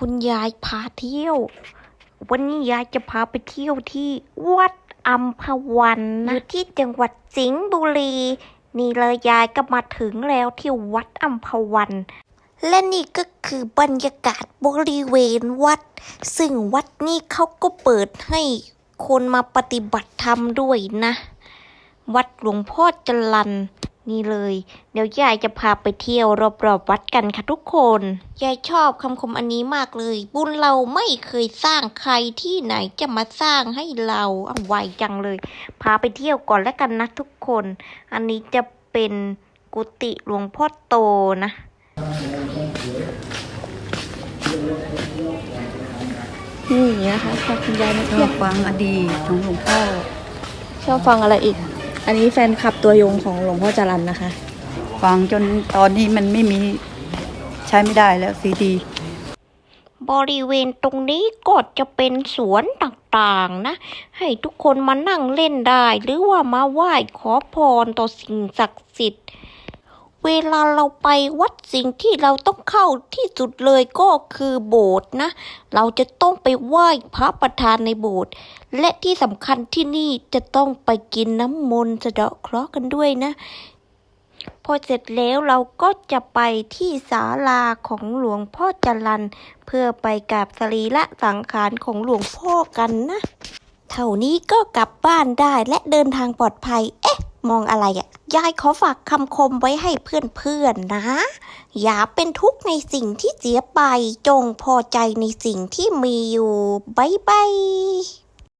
คุณยายพาเที่ยว วันนี้ยายจะพาไปเที่ยวที่วัดอัมพวันนะอยู่ที่จังหวัดสิงห์บุรี นี่เลยยายก็มาถึงแล้วที่วัดอัมพวัน และนี่ก็คือบรรยากาศบริเวณวัด ซึ่งวัดนี้เขาก็เปิดให้คนมาปฏิบัติธรรมด้วยนะ วัดหลวงพ่อจรัน นี่เลย เดี๋ยวยายจะพาไปเที่ยวรอบๆวัดกันค่ะทุกคน ยายชอบคำคมอันนี้มากเลย บุญเราไม่เคยสร้างใครที่ไหนจะมาสร้างให้เราเอาไวจังเลย พาไปเที่ยวก่อนแล้วกันนะทุกคน อันนี้จะเป็นกุฏิหลวงพ่อโตนะนี่นะคะพาคุณยายมาชเที่อยวบฟังอดีตของหลวงพ่อชอบฟังอะไรอีก อันนี้แฟนคลับตัวยงของหลวงพ่อจรันนะคะ ฟังจนตอนนี้มันไม่มีใช้ไม่ได้แล้วซีดี บริเวณตรงนี้ก็จะเป็นสวนต่างๆนะ ให้ทุกคนมานั่งเล่นได้ หรือว่ามาไหว้ขอพรต่อสิ่งศักดิ์สิทธิ์ เวลาเราไปวัดสิ่งที่เราต้องเข้าที่สุดเลยก็คือโบสถ์นะ เราจะต้องไปไหว้พระประธานในโบสถ์และที่สำคัญที่นี่จะต้องไปกินน้ำมนต์สะเดาะเคราะห์กันด้วยนะ พอเสร็จแล้วเราก็จะไปที่ศาลาของหลวงพ่อจรันเพื่อไปกราบสรีระสังขารของหลวงพ่อกันนะ เท่านี้ก็กลับบ้านได้และเดินทางปลอดภัย มองอะไรอะ่ะ ยายขอฝากคำคมไว้ให้เพื่อนๆนะ อย่าเป็นทุกข์ในสิ่งที่เสียไป จงพอใจในสิ่งที่มีอยู่ บ๊ายบาย